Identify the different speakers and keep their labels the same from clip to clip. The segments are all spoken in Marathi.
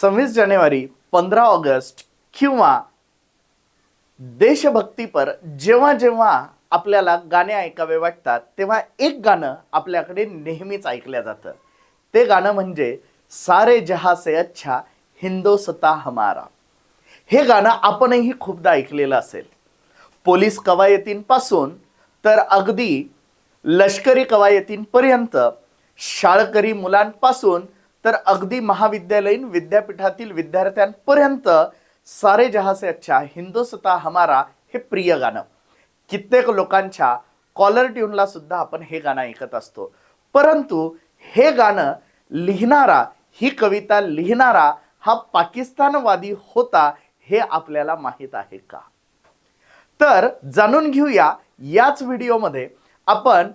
Speaker 1: सव्वीस जानेवारी पंधरा ऑगस्ट किंवा देशभक्तीपर जेव्हा जेव्हा आपल्याला गाणे ऐकावे वाटतात तेव्हा एक गाणं आपल्याकडे नेहमीच ऐकलं जातं. ते गाणं म्हणजे सारे जहा से अच्छा हिंदोसता हमारा. हे गाणं आपणही खूपदा ऐकलेलं असेल. पोलीस कवायतींपासून तर अगदी लष्करी कवायतींपर्यंत शाळकरी मुलांपासून तर अगदी महाविद्यालयीन विद्यापीठातील विद्यार्थ्यांपर्यंत सारे जहा से अच्छा हिंदुस्ता हमारा हे प्रिय गाणं. कित्येक लोकांच्या कॉलर ट्यूनला सुद्धा आपण हे गाणं ऐकत असतो. परंतु हे गाणं लिहिणारा ही कविता लिहिणारा हा पाकिस्तानवादी होता हे आपल्याला माहीत आहे का? तर जाणून घेऊया याच व्हिडिओमध्ये आपण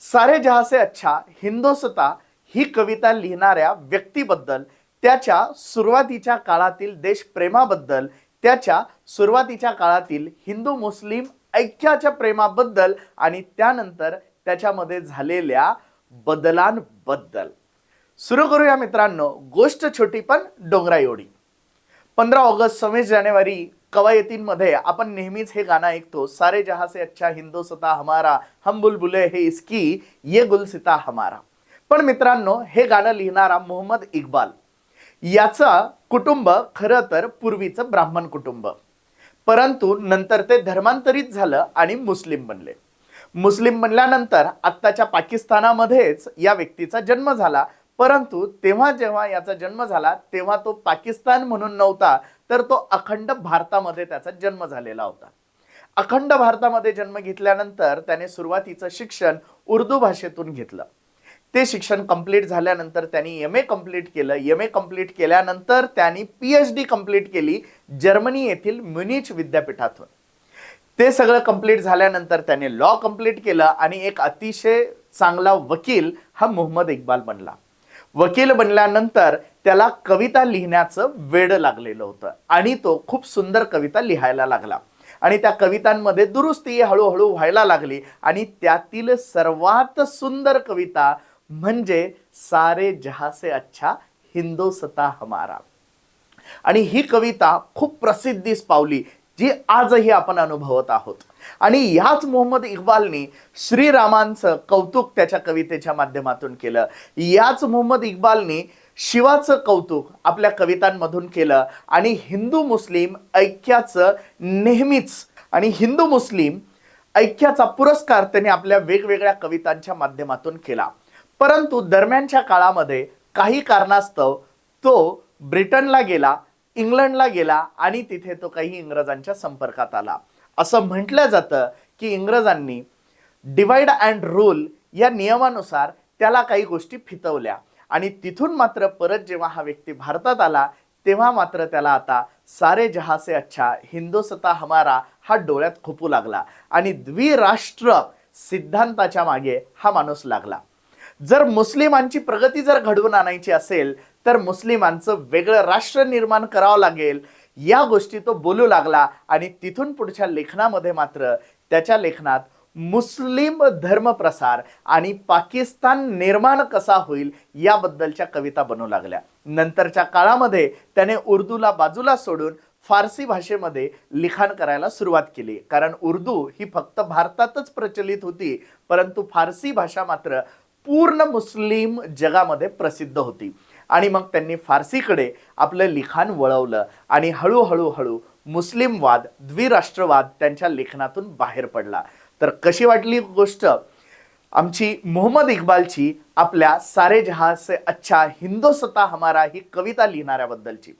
Speaker 1: सारे जहासे अच्छा हिंदोसता ही कविता लिहिणाऱ्या व्यक्तीबद्दल त्याच्या सुरुवातीच्या काळातील देशप्रेमाबद्दल त्याच्या सुरुवातीच्या काळातील हिंदू मुस्लिम ऐक्याच्या प्रेमाबद्दल आणि त्यानंतर त्याच्यामध्ये झालेल्या बदलांबद्दल. सुरू करूया मित्रांनो गोष्ट छोटी पण डोंगरा एवढी पंधरा ऑगस्ट सव्वीस जानेवारी कवायतींमध्ये आपण नेहमीच हे गाणं ऐकतो सारे जहा से अच्छा हिंदुस्ता हमारा हम बुलबुले हे इसकी ये गुलसिता हमारा. पण मित्रांनो हे गाणं लिहिणारा मोहम्मद इक्बाल. याचा कुटुंब खरं तर पूर्वीचं ब्राह्मण कुटुंब. परंतु नंतर ते धर्मांतरित झालं आणि मुस्लिम बनले. मुस्लिम बनल्यानंतर आत्ताच्या पाकिस्तानामध्येच या व्यक्तीचा जन्म झाला. परंतु तेव्हा जेव्हा याचा जन्म झाला तेव्हा तो पाकिस्तान म्हणून नव्हता तर तो अखंड भारतामध्ये त्याचा जन्म झालेला होता. अखंड भारतामध्ये जन्म घेतल्यानंतर त्याने सुरुवातीचं शिक्षण उर्दू भाषेतून घेतलं. ते शिक्षण कंप्लीट झाल्यानंतर त्यांनी एम ए कंप्लीट केलं. एम ए कंप्लीट केल्यानंतर त्यांनी पी एच डी कंप्लीट केली जर्मनी येथील म्युनिच विद्यापीठातून. ते सगळं कंप्लीट झाल्यानंतर त्याने लॉ कंप्लीट केलं आणि एक अतिशय चांगला वकील हा मोहम्मद इक्बाल बनला. वकील बनल्यानंतर त्याला कविता लिहिण्याचं वेड लागलेलं होतं आणि तो खूप सुंदर कविता लिहायला लागला. आणि त्या कवितांमध्ये दुरुस्ती हळूहळू व्हायला लागली आणि त्यातील सर्वात सुंदर कविता म्हणजे सारे जहासे अच्छा हिंदोसता हमारा. आणि ही कविता खूप प्रसिद्धीस पावली जी आजही आपण अनुभवत आहोत. आणि ह्याच मोहम्मद इक्बालनी श्रीरामांचं कौतुक त्याच्या कवितेच्या माध्यमातून केलं. याच मोहम्मद इक्बालनी शिवाचं कौतुक आपल्या कवितांमधून केलं. आणि हिंदू मुस्लिम ऐक्याचं नेहमीच आणि हिंदू मुस्लिम ऐक्याचा पुरस्कार त्याने आपल्या वेगवेगळ्या कवितांच्या माध्यमातून केला. परंतु दरम्यानच्या काळामध्ये काही कारणास्तव तो ब्रिटनला गेला इंग्लंडला गेला आणि तिथे तो काही इंग्रजांच्या संपर्कात आला. असं म्हटलं जातं की इंग्रजांनी डिवाइड अँड रूल या नियमानुसार त्याला काही गोष्टी फितवल्या. आणि तिथून मात्र परत जेव्हा हा व्यक्ती भारतात आला तेव्हा मात्र त्याला आता सारे जहासे अच्छा हिंदुसता हमारा हा डोळ्यात खुपू लागला आणि द्विराष्ट्र सिद्धांताच्या मागे हा माणूस लागला. जर मुस्लिमांची प्रगती जर घडवून आणायची असेल तर मुस्लिमांचं वेगळं राष्ट्र निर्माण करावं लागेल. या गोष्टी तो बोलू लागला आणि तिथून पुढच्या लेखनामध्ये मात्र त्याच्या लेखनात मुस्लिम धर्मप्रसार आणि पाकिस्तान निर्माण कसा होईल याबद्दलच्या कविता बनवू लागल्या. नंतरच्या काळामध्ये त्याने उर्दूला बाजूला सोडून फारसी भाषेमध्ये लिखाण करायला सुरुवात केली. कारण उर्दू ही फक्त भारतातच प्रचलित होती परंतु फारसी भाषा मात्र पूर्ण मुस्लिम जगामध्ये प्रसिद्ध होती. आणि मग त्यांनी फारसीकडे आपलं लिखाण वळवलं आणि हळूहळू हळू मुस्लिमवाद द्विराष्ट्रवाद त्यांच्या लेखनातून बाहेर पडला. तर कशी वाटली गोष्ट? आमची मोहम्मद इक्बालची आपल्या सारे जहा से अच्छा हिंदोसता हमारा ही कविता लिहिणाऱ्याबद्दलची.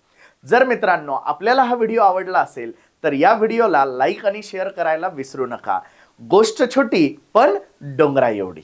Speaker 1: जर मित्रांनो आपल्याला हा व्हिडिओ आवडला असेल तर या व्हिडिओला लाईक आणि शेअर करायला विसरू नका. गोष्ट छोटी पण डोंगरा एवढी.